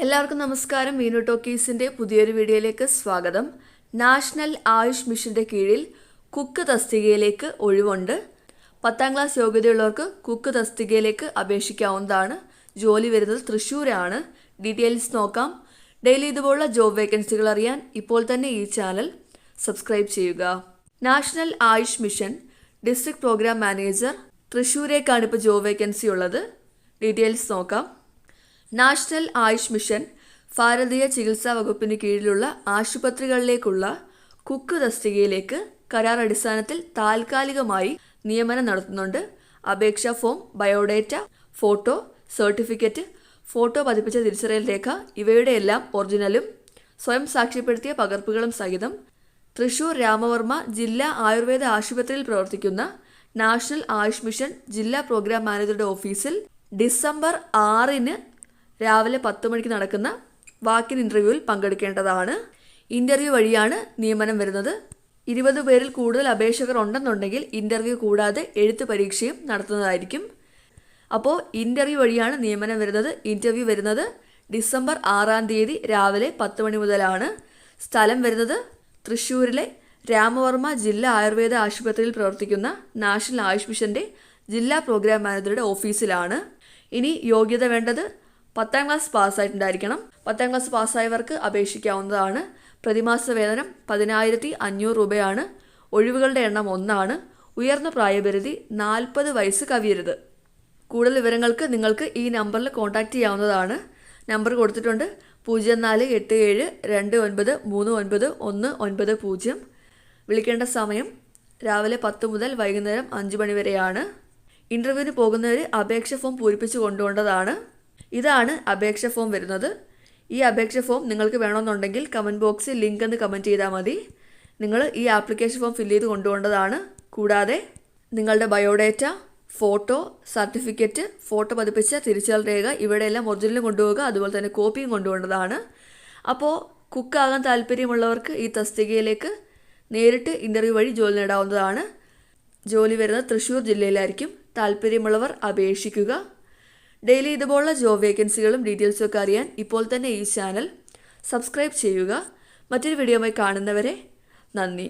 എല്ലാവർക്കും നമസ്കാരം. മീനു ടോക്കീസിന്റെ പുതിയൊരു വീഡിയോയിലേക്ക് സ്വാഗതം. നാഷണൽ ആയുഷ് മിഷന്റെ കീഴിൽ കുക്ക് തസ്തികയിലേക്ക് ഒഴിവുണ്ട്. പത്താം ക്ലാസ് യോഗ്യതയുള്ളവർക്ക് കുക്ക് തസ്തികയിലേക്ക് അപേക്ഷിക്കാവുന്നതാണ്. ജോലി വരുന്നത് തൃശ്ശൂരാണ്. ഡീറ്റെയിൽസ് നോക്കാം. ഡെയിലി ഇതുപോലുള്ള ജോബ് വേക്കൻസികൾ അറിയാൻ ഇപ്പോൾ തന്നെ ഈ ചാനൽ സബ്സ്ക്രൈബ് ചെയ്യുക. National Ayush mission district programme manager തൃശ്ശൂരേക്കാണ് ഇപ്പോൾ ജോബ് വേക്കൻസി ഉള്ളത്. ഡീറ്റെയിൽസ് നോക്കാം. നാഷണൽ ആയുഷ് മിഷൻ ഭാരതീയ ചികിത്സാ വകുപ്പിന് കീഴിലുള്ള ആശുപത്രികളിലേക്കുള്ള കുക്ക് തസ്തികയിലേക്ക് കരാർ അടിസ്ഥാനത്തിൽ താൽക്കാലികമായി നിയമനം നടത്തുന്നുണ്ട്. അപേക്ഷാ form biodata photo certificate photo പതിപ്പിച്ച തിരിച്ചറിയൽ രേഖ ഇവയുടെ എല്ലാം ഒറിജിനലും സ്വയം സാക്ഷ്യപ്പെടുത്തിയ പകർപ്പുകളും സഹിതം തൃശൂർ രാമവർമ്മ ജില്ലാ ആയുർവേദ ആശുപത്രിയിൽ പ്രവർത്തിക്കുന്ന നാഷണൽ ആയുഷ് മിഷൻ ജില്ലാ പ്രോഗ്രാം മാനേജറുടെ ഓഫീസിൽ ഡിസംബർ ആറിന് രാവിലെ പത്ത് മണിക്ക് നടക്കുന്ന വാക്കിൻ ഇന്റർവ്യൂവിൽ പങ്കെടുക്കേണ്ടതാണ്. ഇന്റർവ്യൂ വഴിയാണ് നിയമനം വരുന്നത്. ഇരുപത് പേരിൽ കൂടുതൽ അപേക്ഷകർ ഉണ്ടെന്നുണ്ടെങ്കിൽ ഇന്റർവ്യൂ കൂടാതെ എഴുത്ത് പരീക്ഷയും നടത്തുന്നതായിരിക്കും. അപ്പോൾ ഇന്റർവ്യൂ വഴിയാണ് നിയമനം വരുന്നത്. ഇന്റർവ്യൂ വരുന്നത് ഡിസംബർ ആറാം തീയതി രാവിലെ പത്ത് മണി മുതലാണ്. സ്ഥലം വരുന്നത് തൃശ്ശൂരിലെ രാമവർമ്മ ജില്ലാ ആയുർവേദ ആശുപത്രിയിൽ പ്രവർത്തിക്കുന്ന നാഷണൽ ആയുഷ് മിഷന്റെ ജില്ലാ പ്രോഗ്രാം മാനേജറുടെ ഓഫീസിലാണ്. ഇനി യോഗ്യത വേണ്ടത് പത്താം ക്ലാസ് പാസ്സായിട്ടുണ്ടായിരിക്കണം. പത്താം ക്ലാസ് പാസ്സായവർക്ക് അപേക്ഷിക്കാവുന്നതാണ്. പ്രതിമാസ വേതനം പതിനായിരത്തി അഞ്ഞൂറ് രൂപയാണ്. ഒഴിവുകളുടെ എണ്ണം ഒന്നാണ്. ഉയർന്ന പ്രായപരിധി നാൽപ്പത് വയസ്സ് കവിയരുത്. കൂടുതൽ വിവരങ്ങൾക്ക് നിങ്ങൾക്ക് ഈ നമ്പറിൽ കോൺടാക്റ്റ് ചെയ്യാവുന്നതാണ്. നമ്പർ കൊടുത്തിട്ടുണ്ട് പൂജ്യം നാല് എട്ട് ഏഴ് രണ്ട് ഒൻപത് മൂന്ന് ഒൻപത് ഒന്ന് ഒൻപത് പൂജ്യം. വിളിക്കേണ്ട സമയം രാവിലെ പത്ത് മുതൽ വൈകുന്നേരം അഞ്ച് മണി വരെയാണ്. ഇന്റർവ്യൂവിന് പോകുന്നവർ അപേക്ഷ ഫോം പൂരിപ്പിച്ച് കൊണ്ടുപോകേണ്ടതാണ് ഇതാണ് അപേക്ഷ ഫോം വരുന്നത്. ഈ അപേക്ഷ ഫോം നിങ്ങൾക്ക് വേണമെന്നുണ്ടെങ്കിൽ കമന്റ് ബോക്സിൽ ലിങ്ക് എന്ന് കമന്റ് ചെയ്താൽ മതി. നിങ്ങൾ ഈ ആപ്ലിക്കേഷൻ ഫോം ഫില്ല് ചെയ്ത് കൊണ്ടുപോകേണ്ടതാണ്. കൂടാതെ നിങ്ങളുടെ ബയോഡേറ്റ ഫോട്ടോ സർട്ടിഫിക്കറ്റ് ഫോട്ടോ പതിപ്പിച്ച തിരിച്ചറിയൽ രേഖ ഇവിടെയെല്ലാം ഒറിജിനലും കൊണ്ടുപോകുക അതുപോലെ തന്നെ കോപ്പിയും കൊണ്ടുപോകേണ്ടതാണ്. അപ്പോൾ കുക്കാകാൻ താല്പര്യമുള്ളവർക്ക് ഈ തസ്തികയിലേക്ക് നേരിട്ട് ഇന്റർവ്യൂ വഴി ജോലി നേടാവുന്നതാണ്. ജോലി വരുന്നത് തൃശ്ശൂർ ജില്ലയിലായിരിക്കും. താല്പര്യമുള്ളവർ അപേക്ഷിക്കുക. ഡെയിലി ഇതുപോലുള്ള ജോബ് വേക്കൻസികളും ഡീറ്റെയിൽസും ഒക്കെ അറിയാൻ ഇപ്പോൾ തന്നെ ഈ ചാനൽ സബ്സ്ക്രൈബ് ചെയ്യുക. മറ്റൊരു വീഡിയോയുമായി കാണുന്നവരെ നന്ദി.